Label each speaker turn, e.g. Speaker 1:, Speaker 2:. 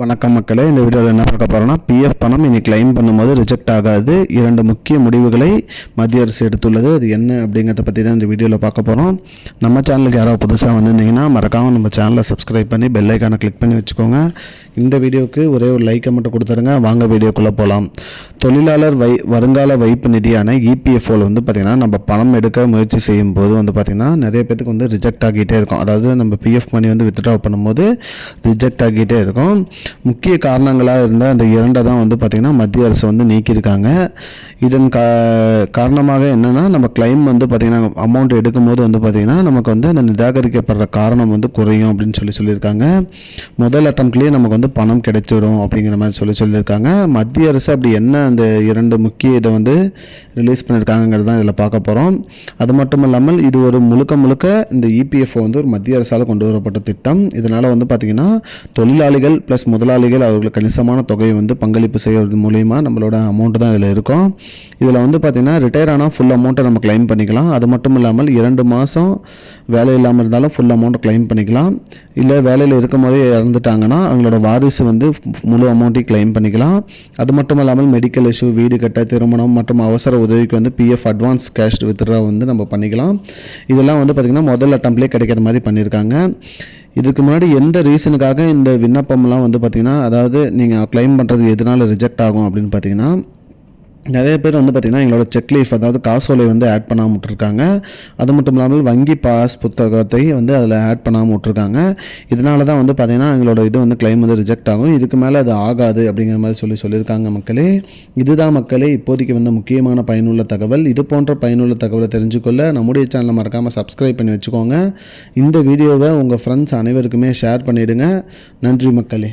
Speaker 1: வணக்கம் மக்களே இந்த வீடியோவில் என்ன பார்க்க போகிறோம்னா பிஎஃப் பணம் இனி கிளைம் பண்ணும்போது ரிஜெக்ட் ஆகாது. இரண்டு முக்கிய முடிவுகளை மத்திய அரசு எடுத்துள்ளது. அது என்ன அப்படிங்கிறத பற்றி தான் இந்த வீடியோவில் பார்க்க போகிறோம் நம்ம சேனலுக்கு யாராவது புதுசாக வந்திருந்தீங்கன்னா மறக்காமல் நம்ம சேனலை சப்ஸ்கிரைப் பண்ணி பெல் ஐக்கானை கிளிக் பண்ணி வச்சுக்கோங்க. இந்த வீடியோவுக்கு ஒரே ஒரு லைக்கை மட்டும் கொடுத்துருங்க. வாங்க வீடியோக்குள்ளே போகலாம் தொழிலாளர் வை வருங்கால வைப்பு நிதியான இபிஎஃப்ஓவில் வந்து பார்த்திங்கன்னா நம்ம பணம் எடுக்க முயற்சி செய்யும் போது வந்து பார்த்திங்கன்னா நிறைய பேத்துக்கு வந்து ரிஜெக்ட் ஆகிட்டே இருக்கும். அதாவது நம்ம பிஎஃப் மணி வந்து வித்ட்ரா பண்ணும்போது ரிஜெக்ட் ஆகிட்டே இருக்கும். முக்கிய காரணங்களாக இருந்த அந்த இரண்டை தான் வந்து பார்த்திங்கன்னா மத்திய அரசு வந்து நீக்கியிருக்காங்க. இதன் கா காரணமாக என்னென்னா நம்ம கிளைம் வந்து பார்த்திங்கன்னா அமௌண்ட் எடுக்கும்போது வந்து பார்த்திங்கன்னா நமக்கு வந்து அந்த நிராகரிக்கப்படுற காரணம் வந்து குறையும் அப்படின்னு சொல்லி சொல்லியிருக்காங்க. முதல் அட்டம்ப்ட்லேயே நமக்கு வந்து பணம் கிடைச்சிடும் அப்படிங்கிற மாதிரி சொல்லி சொல்லியிருக்காங்க. மத்திய அரசு அப்படி என்ன அந்த இரண்டு முக்கிய இதை வந்து ரிலீஸ் பண்ணியிருக்காங்கிறது தான் இதில் பார்க்க போகிறோம் அது மட்டும் இல்லாமல் இது ஒரு முழுக்க முழுக்க இந்த இபிஎஃப்ஓ வந்து ஒரு மத்திய அரசால் கொண்டு வரப்பட்ட திட்டம். இதனால் வந்து பார்த்திங்கன்னா தொழிலாளிகள் ப்ளஸ் முதலாளிகள் அவர்களுக்கு கணிசமான தொகையை வந்து பங்களிப்பு செய்வது மூலிமா நம்மளோட அமௌண்ட் தான் இதில் இருக்கும். இதில் வந்து பார்த்திங்கன்னா ரிட்டையர் ஆனால் ஃபுல் அமௌண்ட்டை நம்ம கிளைம் பண்ணிக்கலாம். அது மட்டும் இல்லாமல் இரண்டு மாதம் வேலை இல்லாமல் இருந்தாலும் ஃபுல் அமௌண்ட்டை கிளைம் பண்ணிக்கலாம். இல்லை வேலையில் இருக்கும் போதே இறந்துட்டாங்கன்னா அவங்களோட வாரிசு வந்து முழு அமௌண்ட்டையும் கிளைம் பண்ணிக்கலாம். அது மட்டும் இல்லாமல் மெடிக்கல் இஷ்யூ வீடு கட்ட திருமணம் மற்றும் அவசர உதவிக்கு வந்து பிஎஃப் அட்வான்ஸ் கேஷ் வித்ட்ரா வந்து நம்ம பண்ணிக்கலாம். இதெல்லாம் வந்து பார்த்திங்கன்னா முதல் அட்டம்ப்லேயே கிடைக்கிற மாதிரி பண்ணியிருக்காங்க இதுக்கு முன்னாடி எந்த ரீசனுக்காக இந்த விண்ணப்பம்லாம் வந்து பார்த்திங்கன்னா அதாவது நீங்கள் க்ளைம் பண்ணுறது எதனால ரிஜெக்ட் ஆகும் அப்படின்னு பார்த்தீங்கன்னா நிறைய பேர் வந்து பார்த்திங்கன்னா எங்களோட செக் லீஃப் அதாவது காசோலை வந்து ஆட் பண்ணாமல் விட்ருக்காங்க அது மட்டும் இல்லாமல் வங்கி பாஸ் புத்தகத்தை வந்து அதில் ஆட் பண்ணாமல் விட்ருக்காங்க இதனால தான் வந்து பார்த்திங்கன்னா எங்களோட இது வந்து கிளைம் வந்து ரிஜெக்ட் ஆகும். இதுக்கு மேலே அது ஆகாது அப்படிங்கிற மாதிரி சொல்லி சொல்லியிருக்காங்க மக்களே. இதுதான் மக்களே இப்போதைக்கு வந்து முக்கியமான பயனுள்ள தகவல். இது போன்ற பயனுள்ள தகவலை தெரிஞ்சுக்கொள்ள நம்முடைய சேனலை மறக்காமல் சப்ஸ்கிரைப் பண்ணி வச்சுக்கோங்க. இந்த வீடியோவை உங்கள் ஃப்ரெண்ட்ஸ் அனைவருக்குமே ஷேர் பண்ணிவிடுங்க நன்றி மக்களே.